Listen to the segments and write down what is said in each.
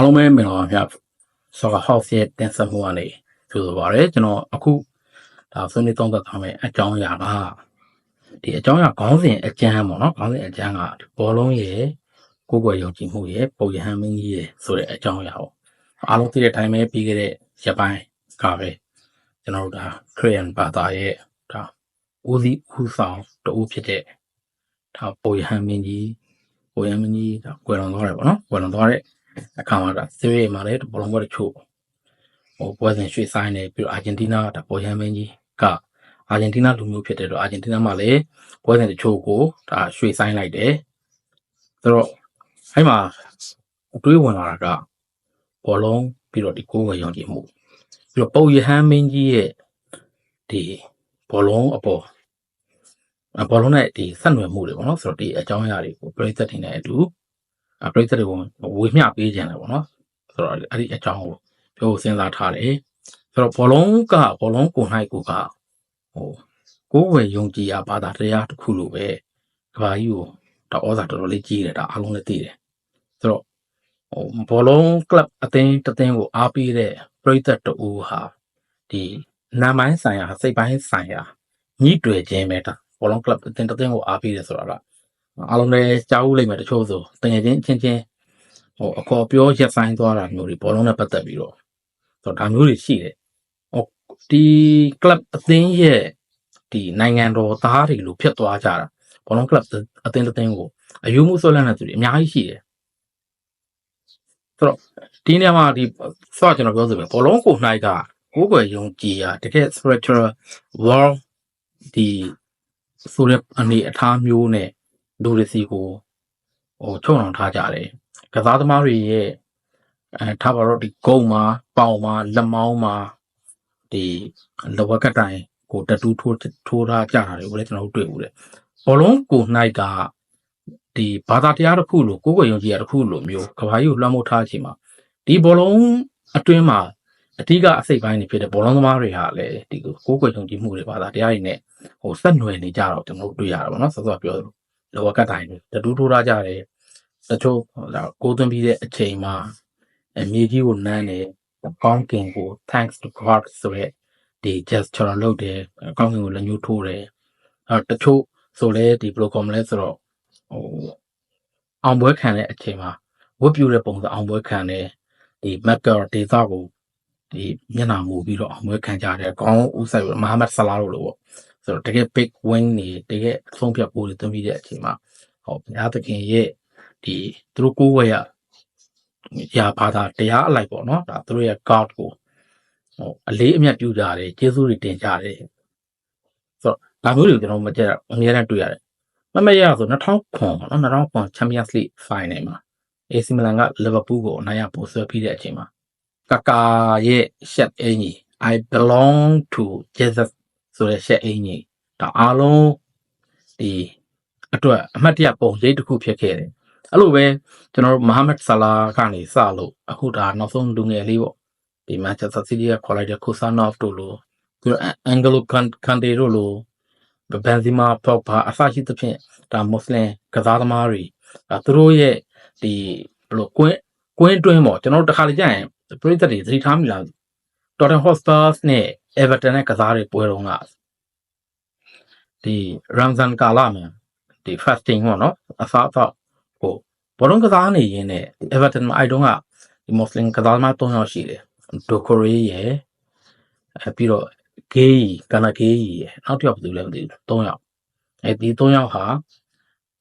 အားလုံးပဲမင်္ဂလာပါဗျ။ Soccer House ရဲ့တင်ဆက်မှုကနေကြိုဆိုပါရစေ။ကျွန်တော်အခုဒါဆွေးနွေးသုံးသပ်ထားမယ့်အကြောင်းအရာကဒီအကြောင်းအရာခေါင်းစဉ်အကျမ်းပေါ့နော်။ခေါင်းစဉ်အကျမ်းကဘောလုံးရဲ့ကိုယ်ကွယ်ယုံကြည်မှုရဲ့ပုံရဟန်းမင်းကြီးရဲ့ဆိုတဲ့အကြောင်းအရာပေါ့။အားလုံးသိတဲ့အတိုင်းပဲပြီးခဲ့တဲ့ရက်ပိုင်းကပဲကျွန်တော်တို့ဒါခရီးယန်ဘာသာရဲ့ဒါဦးစီးဦးဆောင်တူဖြစ်တဲ့ဒါပုံရဟန်းမင်းကြီးပုံရဟန်းမင်းကြီးဒါကွယ်လွန်သွားတယ်ပေါ့နော်။ကွယ်လွန်သွားတဲ့ အခါမှာဒါဆီးရီးမှာလည်းဘောလုံးပွဲတချို့ဟိုပွဲစဉ်ရွှေ့ဆိုင်နေပြီးတော့အာဂျင်တီးနားဒါပေါ်ရန်မင်းကြီးကအာဂျင်တီးနားလူမျိုးဖြစ်တဲ့တော့အာဂျင်တီးနားမှာလည်းပွဲစဉ်တချို့ကိုဒါရွှေ့ဆိုင်လိုက်တယ်ဆိုတော့အဲ့မှာအတွေးဝင်လာတာကဘောလုံးပြီးတော့ဒီကိုယ်ဝယ်ရောင်ကြည့်မှုပြီးတော့ပုံရဟန်းမင်းကြီးရဲ့ဒီဘောလုံးအပေါ်အဘောလုံးနဲ့ဒီဆက်နွယ်မှုတွေပေါ့နော်ဆိုတော့ဒီအကြောင်းအရာတွေကိုပြိသက်တင်တဲ့အတူအ ပြိသက်တွေကိုဝေမျှပေးကြတယ်ပေါ့နော်ဆိုတော့အဲ့ဒီအကြောင်းကိုပြောဖို့စဉ်းစားထားတယ်ဆိုတော့ဘောလုံးကဘောလုံးကို၌ကိုကဟိုကိုယ်ဝယ်ယုံကြည်ရာဘာသာတရားတစ်ခုလိုပဲကဘာကြီးကိုတော့ဩဇာတော်တော်လေးကြီးတယ်ဒါအားလုံးလည်းသိတယ်ဆိုတော့ဟိုဘောလုံးကလပ်အသင်းတစ်သင်းကိုအားပေးတဲ့ပရိသတ်တူဟာဒီနာမိုင်းဆိုင်ရာစိတ်ပိုင်းဆိုင်ရာညှိတွေ့ခြင်းပဲဒါဘောလုံးကလပ်အသင်းတစ်သင်းကိုအားပေးတယ်ဆိုတာက အားလုံးလည်းကြားဦးလိမ့်မယ်တချို့ဆိုတကယ်ချင်းချင်းချင်းဟိုအခေါ်ပြောရက်ဆိုင်သွားတာမျိုးတွေဘောလုံးနဲ့ပတ်သက်ပြီးတော့ဆိုတော့ဒါမျိုးတွေရှိတယ်ဟိုဒီကလပ်အသင်းရဲ့ဒီနိုင်ငံတော်သားတွေလို့ဖြစ်သွားကြတာဘောလုံးကလပ်အသင်းတစ်သင်းကိုအယူမှုဆွဲလန်းတဲ့သူတွေအများကြီးရှိတယ်ဆိုတော့ဒီနေရာမှာဒီဆော့ကျွန်တော်ပြောဆိုပဲဘောလုံးကို၌ကကိုယ်ွယ်ယုံကြည်ရာတကယ် spiritual world ဒီဆိုတဲ့အနေအထားမျိုးနဲ့ လူတွေစီကိုဟိုချုံအောင်ထားကြတယ်ကစားသမားတွေရဲ့အဲထားပါတော့ဒီဂုံမှာပေါင်မှာလက်မောင်းမှာဒီလောကကတိုင်ကိုတတူးထိုးထိုးထားကြတာတွေကိုလည်းကျွန်တော်တို့တွေ့ဦးတယ်ဘောလုံးကို၌ကဒီဘာသာတရားတစ်ခုလို့ကိုယ်ကိုယ်ယုံကြည်ရတစ်ခုလို့မျိုးကဘာကြီးကိုလွှမ်းမိုးထားချိန်မှာဒီဘောလုံးအတွင်းမှာအဓိကအစိတ်ပိုင်းတွေဖြစ်တဲ့ဘောလုံးသမားတွေဟာလည်းဒီကိုယ်ကိုယ်ယုံကြည်မှုတွေဘာသာတရားတွေနဲ့ဟိုဆက်နွယ်နေကြတော့ကျွန်တော်တို့တွေ့ရတာပေါ့နော်ဆောစောပြောသလို လောကတိုင်တွေတတူးထိုးထားကြတယ်တချို့ဒါကိုသွင်းပြီးတဲ့အချိန်မှာအမြေကြီးကိုနမ်းတယ်ကောင်းကင်ကို thanks to god ဆိုရက်ဒီ gesture လုပ်တယ်ကောင်းကင်ကိုလက်ညှိုးထိုးတယ်အဲတချို့ဆိုလဲဒီဘယ်လိုခေါ်မလဲဆိုတော့ဟိုအောင်ပွဲခံတဲ့အချိန်မှာဝတ်ပြူတဲ့ပုံစံအောင်ပွဲခံတယ်ဒီမက်ကဒေသကိုဒီမျက်နှာမူပြီးတော့အောင်ပွဲခံကြတယ်ကောင်းဦးဆိုင်မဟာမတ်ဆလာတို့လို့ပေါ့ ဆိုတော့တကယ် big win နေတကယ်အဆုံးဖြတ်ပိုးတွေသွင်းပြီးတဲ့အချိန်မှာဟောဘုရားသခင်ရဲ့ဒီသူတို့ကိုးဝဲရရာဘာသာတရားအလိုက်ပေါ့နော်ဒါသူတို့ရဲ့ God ကိုဟိုအလေးအမြတ်ပြုကြတယ်ကျေးဇူးတွေတင်ကြတယ်ဆိုတော့ဒါမျိုးတွေကိုကျွန်တော်မကြက်အများနဲ့တွေ့ရတယ်မမရဆို2009နော်2009 Champions League Final မှာ AC Milan က Liverpool ကိုအနိုင်ရပို့ဆွဲပြီးတဲ့အချိန်မှာကာကာရဲ့ရှက်အင်ကြီး I belong to Jesus ဆိုတဲ့ရှက်အင်ကြီးဒါအားလုံးဒီအတွက်အမှတ်တရပုံရိပ်တစ်ခုဖြစ်ခဲ့တယ်အဲ့လိုပဲကျွန်တော်တို့မိုဟာမက်ဆာလာကနေစလို့အခုဒါနောက်ဆုံးလူငယ်လေးပေါ့ဒီမန်ချက်စတာစီးတီးကခေါ်လိုက်တဲ့ကိုဆာနော့ဖ်တို့လိုပြီးတော့အန်ဂလိုကန်တေတို့လိုဘန်ဇီမာပေါ့ဘာအစရှိသဖြင့်ဒါမွတ်စလင်ကစားသမားတွေဒါသူတို့ရဲ့ဒီဘယ်လိုကွင်းကွင်းတွင်းပေါ့ကျွန်တော်တို့တစ်ခါလေကြာရင်ပရိသတ်တွေသတိထားမိလားတော်တန် ဟော့စတားစ်နဲ့အေဗာတန်နဲ့ကစားတဲ့ပွဲတော်ကဒီရမ်ဇန်ကာလာမှာဒီ fasting ပေါ့နော်အစားအသောက်ဟိုဘောလုံးကစားနေရင်းနဲ့ Everton မှာအဲတုန်းကဒီမွတ်စလင်ကစားသမား၃ယောက်ရှိတယ်ဒိုကိုရီရယ်အဲပြီးတော့ဂေးကနာဂေးရယ်နောက်တစ်ယောက်ဘယ်သူလဲမသိဘူး၃ယောက်အဲဒီ၃ယောက်ဟာ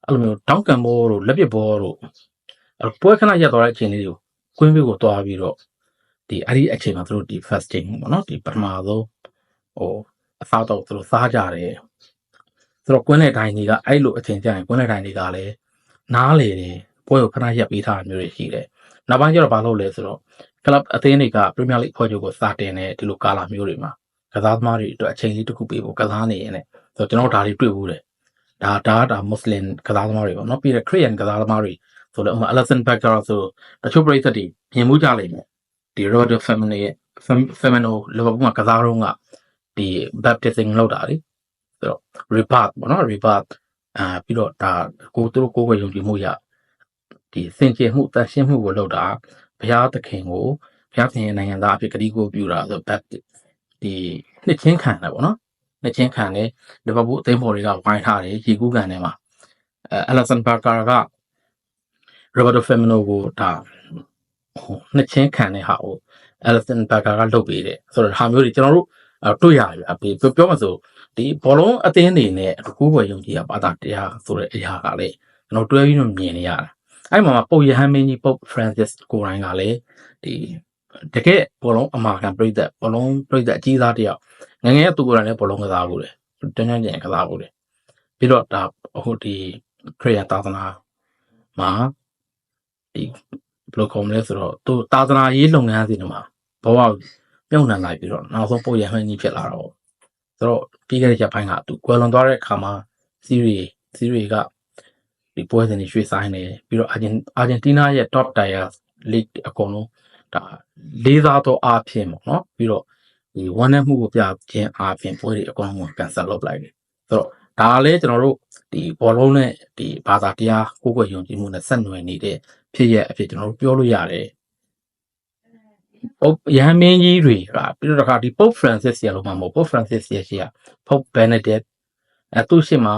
အဲ့လိုမျိုးတောင်းကန်ဘောတို့လက်ပစ်ဘောတို့အဲ့ပွဲခဏရက်သွားတဲ့အချိန်လေးကိုကွင်းဘေးကိုတွားပြီးတော့ ဒီအဲ့ဒီအချိန်မှာသူတို့ဒီ fasting ပေါ့နော်ဒီပထမဆုံးဟိုအစားတော့သူတို့စားကြတယ်ဆိုတော့ကွင်းလေတိုင်းတွေကအဲ့လိုအချိန်ကျရင်ကွင်းလေတိုင်းတွေကလည်းနားလေတယ်ပွဲကိုခဏရက်ပေးထားတာမျိုးတွေရှိတယ်နောက်ပိုင်းကျတော့ဘာလုပ်လဲဆိုတော့ club အသင်းတွေက Premier League ဖွဲ့ချုပ်ကိုစတင်တဲ့ဒီလိုကာလာမျိုးတွေမှာကစားသမားတွေအတွက်အချိန်လေးတစ်ခုပေးဖို့ကစားနေရင်လည်းဆိုတော့ကျွန်တော်ဒါတွေတွေ့ဘူးတယ်ဒါဒါဒါမွတ်စလင်ကစားသမားတွေပေါ့နော်ပြီးတော့ခရစ်ယာန်ကစားသမားတွေဆိုတော့ဥပမာ Alison Becker ဆိုတချို့ပရိသတ်တွေမြင်မှုကြလိမ့်မယ် ဒီ Roberto Firmino ရဲ့ Firmino Liverpool မှာကစားတော့ကဒီ baptism လောက်တာလေဆိုတော့ rebirth ပေါ့နော် rebirth အာပြီးတော့ဒါကိုသူတို့ကိုယ်ဝယ်ယုံကြည်မှုရဒီစင်ကြယ်မှုတန်ရှင်းမှုကိုလုပ်တာဘုရားသခင်ကိုဘုရားသခင်ရဲ့နိုင်ငံသားအဖြစ်ကတိကိုပြုတာဆိုဘက်ဒီနှစ်ချင်းခံတယ်ပေါ့နော်နှစ်ချင်းခံတယ်လီဗာပူးအသင်းပေါ်တွေကဝိုင်းထားတယ်ရေကူးကန်ထဲမှာအဲအလက်ဆန်ဘာကာကရိုဘတ်တိုဖက်မနိုကိုဒါဟို နှစ်ချင်းခံတဲ့ဟာကိုအလက်ဆန်ဘာကာကလုပ်ပေးတယ်ဆိုတော့ဟာမျိုးတွေကျွန်တော်တို့အဲတွေ့ရတယ်အပေပြောမှဆိုဒီဘောလုံးအသင်းတွေနဲ့အကူအကွယ်ယုံကြည်ရပါတာတရားဆိုတဲ့အရာကလည်းကျွန်တော်တွဲပြီးတော့မြင်နေရတာအဲ့မှာမှာပုပ်ယဟန်မင်းကြီးပုပ်ဖရန်စစ်ကိုရိုင်းကလည်းဒီတကယ်ဘောလုံးအမာခံပြိသက်ဘောလုံးပြိသက်အကြီးစားတယောက်ငယ်ငယ်ကသူကိုယ်တိုင်လည်းဘောလုံးကစားဘူးလေတန်းတန်းကျင်ကစားဘူးလေပြီးတော့ဒါဟိုဒီခရီးယာသာသနာမှာဒီဘယ် လိုကောမလဲဆိုတော့သူသာသနာရေးလုပ်ငန်းစဉ်တွေမှာဘဝပြုံးနှံလိုက်ပြီးတော့နောက်ဆုံးပုပ်ယဟန်ကြီးဖြစ်လာတော့ဆိုတော့ပြီးခဲ့တဲ့ရက်ပိုင်းကသူကွယ်လွန်သွားတဲ့အခါမှာစီးရီစီးရီကဒီပွဲစဉ်တွေရွှေ့ဆိုင်နေပြီးတော့အာဂျင်အာဂျင်တီးနားရဲ့ top tier league အကုန်လုံးဒါလေးစားသောအားဖြင့်ပေါ့နော်ပြီးတော့ဒီဝန်နဲ့မှုကိုပြခြင်းအားဖြင့်ပွဲတွေအကုန်လုံးကန်ဆယ်လုပ်လိုက်တယ်ဆိုတော့ဒါလည်းကျွန်တော်တို့ ဒီဘောလုံးနဲ့ဒီဘာသာတရားကိုယ်ွယ်ယုံကြည်မှုနဲ့ဆက်နွယ်နေတဲ့ဖြစ်ရဲ့အဖြစ်ကျွန်တော်တို့ပြောလို့ရတယ်ပုပ်ရဟန်းမင်းကြီးတွေကပြီးတော့တခါဒီပုပ်ဖရန်စစ်စီရလို့မှာမဟုတ်ပုပ်ဖရန်စစ်စီရရှိရပုပ်ဘယ်နဒက်အဲသူရှိမှာ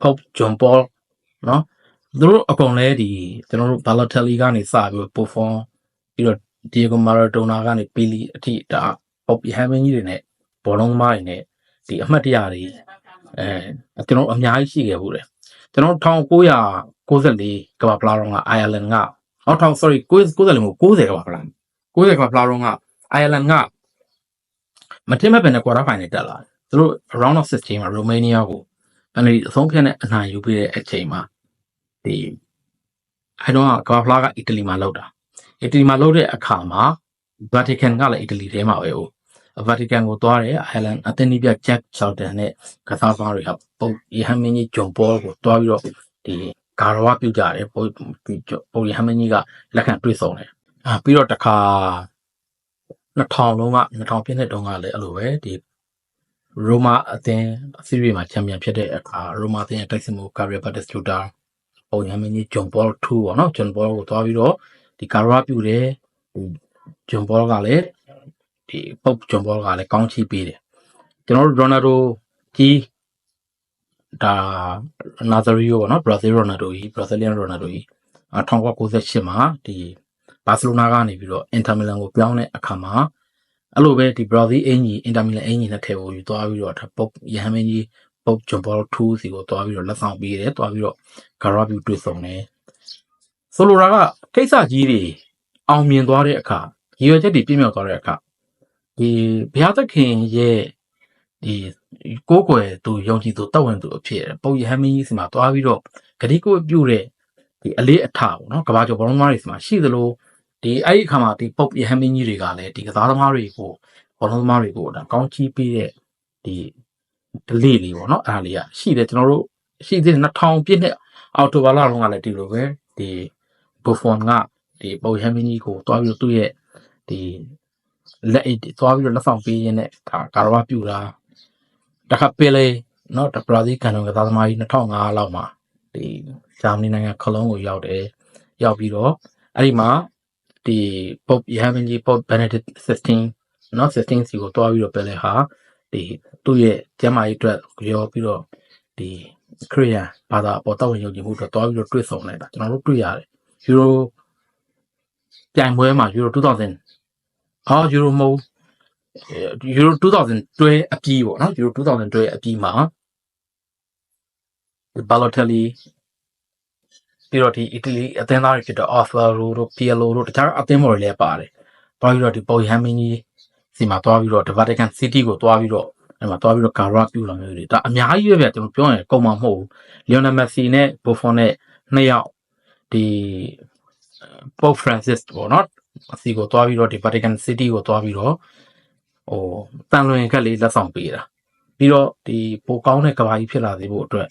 ပုပ်ဂျွန်ပေါနော်သူတို့အကုန်လဲဒီကျွန်တော်တို့ဘာလတယ်လီကနေစပြီးပိုဖွန်ပြီးတော့ဒီယိုမာရာဒိုနာကနေပီလီအထိဒါပုပ်ရဟန်းမင်းကြီးတွေနဲ့ဘောလုံးသမားတွေနဲ့ဒီအမှတ်တရတွေ အဲကျွန်တော်အများကြီးရှိခဲ့ဘူးတယ်ကျွန်တော်1994ကမ္ဘာဖလားတော့ကအိုင်ယာလန်ကအော်ထောင် sorry 90လည်းမဟုတ်90ကမ္ဘာဖလား90ကမ္ဘာဖလားတော့ကအိုင်ယာလန်ကမတင်မဲ့ပဲနဲ့ quarter final တက်လာတယ်သူတို့ round of 16မှာရိုမေးနီးယားကိုပန်နယ်အဆုံးဖြတ်နဲ့အနိုင်ယူပြီးတဲ့အချိန်မှာဒီအဲတော့ကမ္ဘာဖလားကအီတလီမှာလောက်တာအီတလီမှာလောက်တဲ့အခါမှာ Vatican ကလည်းအီတလီထဲမှာပဲဟို Vatican ကိုသွားတယ်အိုင်လန်အသင်းနီးပြ Jack Charlton နဲ့ကစားသမားတွေကပုံရဟန်းမင်းကြီးဂျွန်ဘောကိုသွားပြီးတော့ဒီဂါရဝပြုကြတယ်ပုံပုံရဟန်းမင်းကြီးကလက်ခံတွေ့ဆုံတယ်အာပြီးတော့တခါ2000လုံးက2000ပြည့်နှစ်တုန်းကလည်းအဲ့လိုပဲဒီရိုမာအသင်းအစီရီမှာချန်ပီယံဖြစ်တဲ့အခါရိုမာအသင်းရဲ့တိုက်စစ်မှုကာရီဘတ်တက်စတူတာပုံရဟန်းမင်းကြီးဂျွန်ဘော2ပေါ့နော်ဂျွန်ဘောကိုသွားပြီးတော့ဒီဂါရဝပြုတယ်ဒီဂျွန်ဘောကလည်း ဒီပုတ်ဂျွန်ဘောကလည်းကောင်းချီးပေးတယ်ကျွန်တော်တို့ရိုနာဒိုကြီးဒါနာဇရီယိုပေါ့နော်ဘရာဇီးရိုနာဒိုကြီးဘရာဇီလီယန်ရိုနာဒိုကြီး1998မှာဒီဘာစီလိုနာကနေပြီးတော့အင်တာမီလန်ကိုပြောင်းတဲ့အခါမှာအဲ့လိုပဲဒီဘရာဇီးအင်ကြီးအင်တာမီလန်အင်ကြီးနဲ့ထည့်ဖို့ယူသွားပြီးတော့ပုတ်ရဟန်းမင်းကြီးပုတ်ဂျွန်ဘော2စီကိုသွားပြီးတော့လက်ဆောင်ပေးတယ်သွားပြီးတော့ဂါရာဗျူတွေ့ဆုံတယ်ဆိုလိုတာကကိစ္စကြီးတွေအောင်မြင်သွားတဲ့အခါရည်ရွယ်ချက်တွေပြည့်မြောက်သွားတဲ့အခါ ဒီဘုရားသခင်ရဲ့ဒီကိုးကွယ်သူယုံကြည်သူတောက်ဝင်သူအဖြစ်ပုပ်ယဟမင်းကြီးစီမှာသွားပြီးတော့ဂတိကိုပြုတဲ့ဒီအလေးအထပေါ့နော်ကဘာကျော်ဘောလုံးသမားတွေစီမှာရှိသလိုဒီအဲ့ဒီအခါမှာဒီပုပ်ယဟမင်းကြီးတွေကလည်းဒီကစားသမားတွေကိုဘောလုံးသမားတွေကိုဒါကောင်းချီးပေးတဲ့ဒီဒလေးလေးပေါ့နော်အဲ့ဒါလေးကရှိတယ်ကျွန်တော်တို့ရှိသေးတယ်2000ပြည့်နှစ်အောက်တိုဘာလတုန်းကလည်းဒီလိုပဲဒီဘူဖွန်ကဒီပုပ်ယဟမင်းကြီးကိုတွားပြီးတော့သူ့ရဲ့ဒီ လက်အိတ်တွေသွားပြီးတော့လက်ဆောင်ပေးရင်းနဲ့ဒါကာရဝပြူတာတခါပယ်လေနော်ဘရာဇီးကန်တော်ကစားသမားကြီး2005လောက်မှာဒီဂျာမနီနိုင်ငံခလုံးကိုရောက်တယ်ရောက်ပြီးတော့အဲ့ဒီမှာဒီပုပ်ယဟန်မင်းကြီးပုပ်ဘက်နဒစ်16နော်16စီကိုတွားပြီးတော့ပယ်လေဟာဒီသူ့ရဲ့ကျမ်းမာရေးအတွက်ရောပြီးတော့ဒီခရီးယန်ဘာသာပေါ်တော့ဝင်ယုံကြည်မှုအတွက်တွားပြီးတော့တွေ့ဆုံလိုက်တာကျွန်တော်တို့တွေ့ရတယ်ယူရိုပြိုင်ပွဲမှာယူရို2000 အော်ယူရိုမဟုတ်ယူရို2000တွဲအပြီးပေါ့နော်ယူရို2000တွဲအပြီးမှာဘာလိုတယ်လီပြီးတော့ဒီအီတလီအသင်းသားတွေဖြစ်တော့အော်ဖာရိုတို့ပီယလိုတို့တခြားအသင်းမော်တွေလည်းပါတယ်။ပြီးတော့ဒီပေါ်ဟမ်မင်းကြီးစီမှာတွားပြီးတော့ဒီဗာတီကန်စီးတီးကိုတွားပြီးတော့အဲ့မှာတွားပြီးတော့ကာရာပြူလာမျိုးတွေဒါအများကြီးပဲဗျကျွန်တော်ပြောရင်ကုန်မှာမဟုတ်ဘူးလီယိုနယ်မက်ဆီနဲ့ဘိုဖွန်နဲ့နှစ်ယောက်ဒီပုတ်ဖရန်စစ်ပေါ့နော်အ စီကိုသွားပြီးတော့ဒီ Vatican City ကိုသွားပြီးတော့ဟိုတန်လွင်ခက်လေးလက်ဆောင်ပေးတာပြီးတော့ဒီပိုကောင်းတဲ့ကဘာကြီးဖြစ်လာစေဖို့အတွက်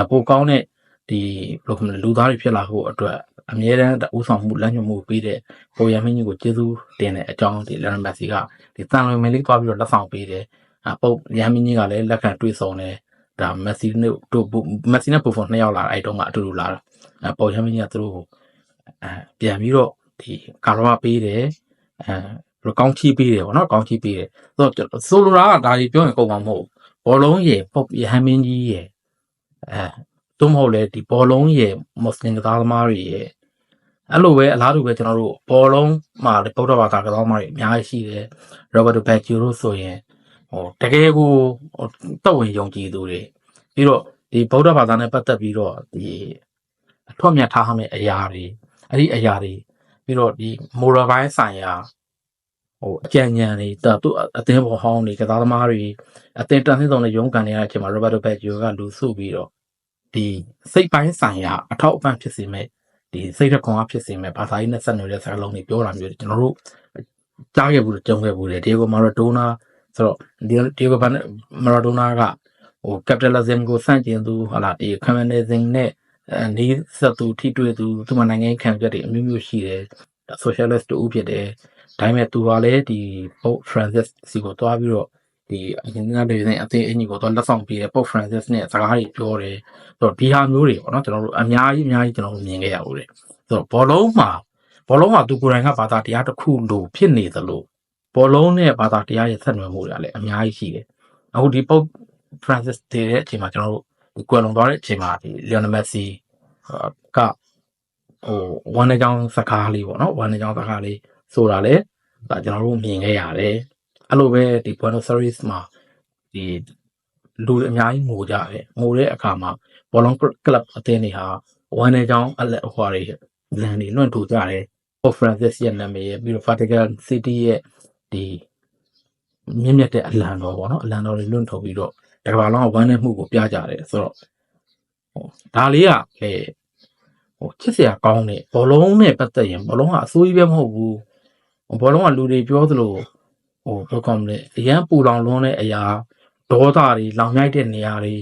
အပိုကောင်းတဲ့ဒီဘယ်လိုခေါ်မလဲလူသားတွေဖြစ်လာဖို့အတွက်အမြဲတမ်းဥဆောင်မှုလမ်းညွှန်မှုပေးတဲ့ပုံရမင်းကြီးကိုကျေးဇူးတင်တဲ့အကြောင်းဒီလန်မက်ဆီကဒီတန်လွင်မင်းလေးသွားပြီးတော့လက်ဆောင်ပေးတယ်အပုတ်ရမင်းကြီးကလည်းလက်ခံတွေ့ဆုံတယ်ဒါမက်ဆီနဲ့တို့မက်ဆီနဲ့ပူဖွန်နှစ်ယောက်လာအဲ့တုန်းကအတူတူလာတာအပေါ်ရမင်းကြီးကသူတို့အဲပြန်ပြီးတော့ ဒီကာရောပေးတယ်အဲဘယ်လိုကောင်းချီးပေးတယ်ပေါ့နော်ကောင်းချီးပေးတယ်ဆိုတော့ဆိုလိုတာကဒါကြီးပြောရင်ကုန်မှာမဟုတ်ဘူးဘောလုံးရေပုတ်ရဟန်းမင်းကြီးရေအဲသို့မဟုတ်လေဒီဘောလုံးရေမွတ်စလင်ကသားသမားတွေရေအဲ့လိုပဲအလားတူပဲကျွန်တော်တို့ဘောလုံးမှာဗုဒ္ဓဘာသာကသားသမားတွေအများကြီးရှိတယ်ရောဘတ်ဘက်ဂျူရိုဆိုရင်ဟိုတကယ်ကိုတော့ဝင်ယုံကြည်သူတွေပြီးတော့ဒီဗုဒ္ဓဘာသာနဲ့ပတ်သက်ပြီးတော့ဒီအထွတ်မြတ်ထားမယ့်အရာတွေအဲ့ဒီအရာတွေ ပြီးတော့ဒီ moral ဘိုင်းဆိုင်ရာဟိုအကြံဉာဏ်တွေတသူအသင်းပေါ်ဟောင်းတွေကစားသမားတွေအသင်းတန်ဆင်းဆောင်တဲ့ရုံးကန်နေရတဲ့အချိန်မှာ Roberto Baggio ကလူစုပြီးတော့ဒီစိတ်ပိုင်းဆိုင်ရာအထောက်အပံ့ဖြစ်စေမဲ့ဒီစိတ်ရခွန်အားဖြစ်စေမဲ့ဘာသာရေးနဲ့ဆက်နွယ်တဲ့စကားလုံးတွေပြောတာမျိုးတွေကျွန်တော်တို့ကြားခဲ့ဘူးကြုံခဲ့ဘူးလေဒီကိုမာရာဒိုနာဆိုတော့ဒီဒီကိုမာရာဒိုနာကဟို capitalism ကိုစန့်ကျင်သူဟာလာဒီ communism နဲ့အဲ နေဆက်သူထိတွေ့သူသူမနိုင်ငံခံချက်တွေအမျိုးမျိုးရှိတယ် socialist တူဖြစ်တယ်ဒါပေမဲ့သူကလည်းဒီ Pope Francis စီကိုတွားပြီးတော့ဒီအရင်ကတည်းကအသေးအညီကိုတော့လက်ဆောင်ပေးတယ် Pope Francis နဲ့စကားတွေပြောတယ်ဆိုတော့ဒီဟာမျိုးတွေပေါ့နော်ကျွန်တော်တို့အများကြီးအများကြီးကျွန်တော်တို့မြင်ခဲ့ရဦးတယ်ဆိုတော့ဘောလုံးမှာဘောလုံးမှာသူကိုယ်တိုင်ကဘာသာတရားတစ်ခုလို့ဖြစ်နေသလိုဘောလုံးနဲ့ဘာသာတရားရဲ့ဆက်နွယ်မှုတွေကလည်းအများကြီးရှိတယ်အခုဒီ Pope Francis တည်တဲ့အချိန်မှာကျွန်တော်တို့ဒီ ကွယ်လွန်သွားတဲ့အချိန်မှာဒီ Lionel Messi ကဟိုဝမ်းနေကြောင်းစကားလေးပေါ့နော်ဝမ်းနေကြောင်းစကားလေးဆိုတာလေဒါကျွန်တော်တို့မြင်ခဲ့ရတယ်အဲ့လိုပဲဒီ Buenos Aires မှာဒီလူအများကြီးငိုကြတယ်ငိုတဲ့အခါမှာဘောလုံးကလပ်အသင်းတွေဟာဝမ်းနေကြောင်းအလက်ဟွာတွေလန်တွေလွှင့်ထူကြတယ် Pope Francis ရဲ့နာမည်ရဲ့ပြီးတော့ Vatican City ရဲ့ဒီမြင့်မြတ်တဲ့အလံတော်ပေါ့နော်အလံတော်တွေလွှင့်ထုတ်ပြီးတော့ တကဘာလုံးကဝမ်းနေမှုကိုပြကြတယ်ဆိုတော့ဟိုဒါလေးကလေဟိုချစ်စရာကောင်းတယ်ဘောလုံးနဲ့ပတ်သက်ရင်ဘောလုံးကအစိုးရပဲမဟုတ်ဘူးဘောလုံးကလူတွေပြောသလိုဟိုဘယ်ကောင်လဲအရန်ပူလောင်လွန်းတဲ့အရာဒေါသတွေလောင်မြိုက်တဲ့နေရာတွေ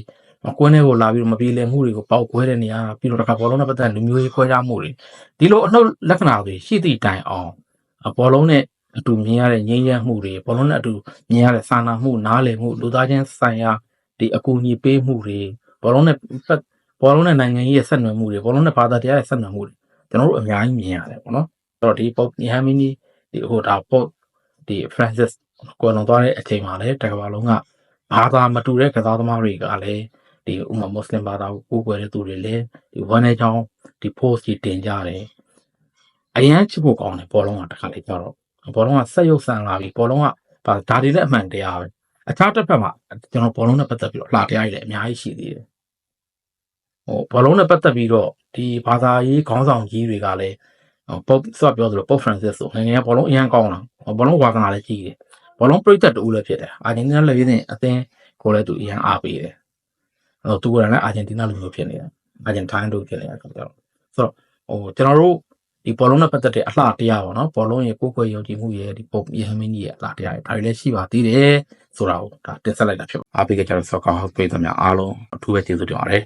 ကွင်းထဲကိုလာပြီးတော့မပြေလည်မှုတွေကိုပေါက်ကွဲတဲ့နေရာပြီးတော့တခါဘောလုံးနဲ့ပတ်သက်လူမျိုးရေးခွဲခြားမှုတွေဒီလိုအနှုတ်လက္ခဏာတွေရှိသည့်တိုင်အောင်ဘောလုံးနဲ့အတူမြင်ရတဲ့ငြိမ်းချမ်းမှုတွေဘောလုံးနဲ့အတူမြင်ရတဲ့စာနာမှုနားလည်မှုလူသားချင်းဆိုင်ရာ ဒီအကူအညီပေးမှုတွေဘောလုံးနဲ့ပတ်ဘောလုံးနဲ့နိုင်ငံရေးရဲ့ဆက်နွယ်မှုတွေဘောလုံးနဲ့ဘာသာတရားရဲ့ဆက်နွယ်မှုတွေကျွန်တော်တို့အများကြီးမြင်ရတယ်ပေါ့နော်အဲ့တော့ဒီပုတ်ညဟမင်းကြီးဒီဟိုဒါပုတ်ဒီ Francis ကိုလွန်သွားတဲ့အချိန်မှာလည်းတကဘာလုံးကဘာသာမတူတဲ့ကစားသမားတွေကလည်းဒီဥမာမွတ်စလင်ဘာသာကိုကိုယ်ွယ်တဲ့သူတွေလည်းဒီဝမ်းနေချောင်းဒီ post ကြီးတင်ကြတယ်အရန်ချစ်ဖို့ကောင်းတယ်ဘောလုံးကတခါလေကြတော့ဘောလုံးကဆက်ရုပ်ဆန်လာပြီဘောလုံးကဒါဒါတွေလည်းအမှန်တရားပဲ အခြားတစ်ဖက်မှာကျွန်တော်ဘောလုံးနဲ့ပတ်သက်ပြီးတော့အလှတရားတွေလည်းအများကြီးရှိသေးတယ်ဟိုဘောလုံးနဲ့ပတ်သက်ပြီးတော့ဒီဘာသာရေးခေါင်းဆောင်ကြီးတွေကလည်းပုတ်ဆော့ပြောသလိုပုတ်ဖရန်စစ်ဆိုငယ်ငယ်ဘောလုံးအရန်ကောင်းတာဘောလုံးဝါသနာလည်းကြီးတယ်ဘောလုံးပြိသက်တူလည်းဖြစ်တယ်အာဂျင်တီးနားလည်းရင်းအသင်းကိုလည်းသူအရန်အားပေးတယ်အဲ့တော့သူကလည်းအာဂျင်တီးနားလူမျိုးဖြစ်နေတာအာဂျင်တိုင်းလူဖြစ်နေတာဆိုတော့ဆိုတော့ဟိုကျွန်တော်တို့ ဒီဘောလုံးနဲ့ပတ်သက်တဲ့အလှတရားပေါ့နော်ဘောလုံးရဲ့ကိုယ်ကိုယ်ယုံကြည်မှုရဲ့ဒီပုံရဟမင်းကြီးရဲ့အလှတရားတွေဒါတွေလည်းရှိပါသေးတယ်ဆိုတာကိုဒါတင်ဆက်လိုက်တာဖြစ်ပါအားပေးကြတဲ့ဆော့ကာဟောက်ပေးသမျှအားလုံးအထူးပဲကျေးဇူးတင်ပါတယ်